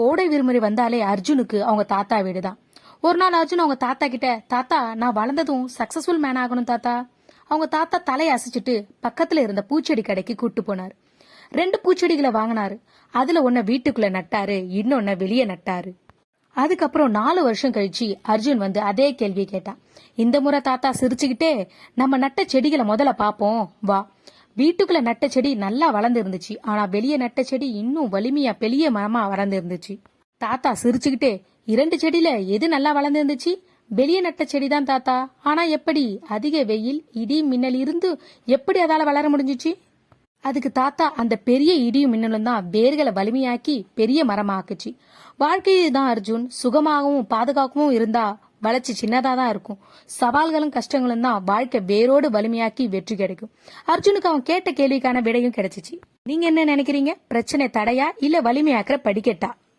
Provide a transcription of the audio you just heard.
கோடை விருமுறை வந்தாலே அர்ஜுனுக்கு அவங்க தாத்தா வீடு தான் ஒரு நாள் அர்ஜுன் அவங்க தாத்தா கிட்ட தாத்தா நான் வளர்ந்ததும் சக்சஸ்ஃபுல் மேன் ஆகணும் தாத்தா. அவங்க தாத்தா தலையை அசைச்சிட்டு பக்கத்துல இருந்த பூச்செடி கடைக்கு கூட்டு போனார். ரெண்டு பூச்செடிகளை வாங்கினாரு. அதுல ஒன்ன வீட்டுக்குள்ள நட்டாரு இன்னொன்ன வெளியே நட்டாரு. அதுக்கப்புறம் நாலு வருஷம் கழிச்சு அர்ஜுன் வந்து அதே கேள்வியை கேட்டான். இந்த முறை தாத்தா சிரிச்சுக்கிட்டே நம்ம நட்ட செடிகளை முதல்ல பாப்போம் வா. வீட்டுக்குள்ள நட்ட செடி நல்லா வளர்ந்து இருந்துச்சு ஆனா வெளியே நட்ட செடி இன்னும் வலிமையா பெரிய மரமா வளர்ந்து இருந்துச்சு தாத்தா சிரிச்சுக்கிட்டே இரண்டு செடியில எது நல்லா வளர்ந்து இருந்துச்சு வெளியே நட்ட செடி தான் தாத்தா. ஆனா எப்படி? அதிக வெயில் இடி மின்னல் இருந்து எப்படி அதால வளர முடிஞ்சிச்சு? அதுக்கு தாத்தா அந்த பெரிய இடியும் மின்னலும் தான் வேர்களை வலிமையாக்கி பெரிய மரமாக்குச்சு. வாழ்க்கையை தான் அர்ஜுன் சுகமாகவும் பாதுகாக்கவும் இருந்தா வளர்ச்சி சின்னதா தான் இருக்கும். சவால்களும் கஷ்டங்களும் தான் வாழ்க்கை வேரோடு வலிமையாக்கி வெற்றி கிடைக்கும். அர்ஜுனுக்கு அவன் கேட்ட கேள்விக்கான விடையும் கிடைச்சிச்சு. நீங்க என்ன நினைக்கிறீங்க? பிரச்சனை தடையா? இல்ல வலிமையாக்குற படிக்கட்டா?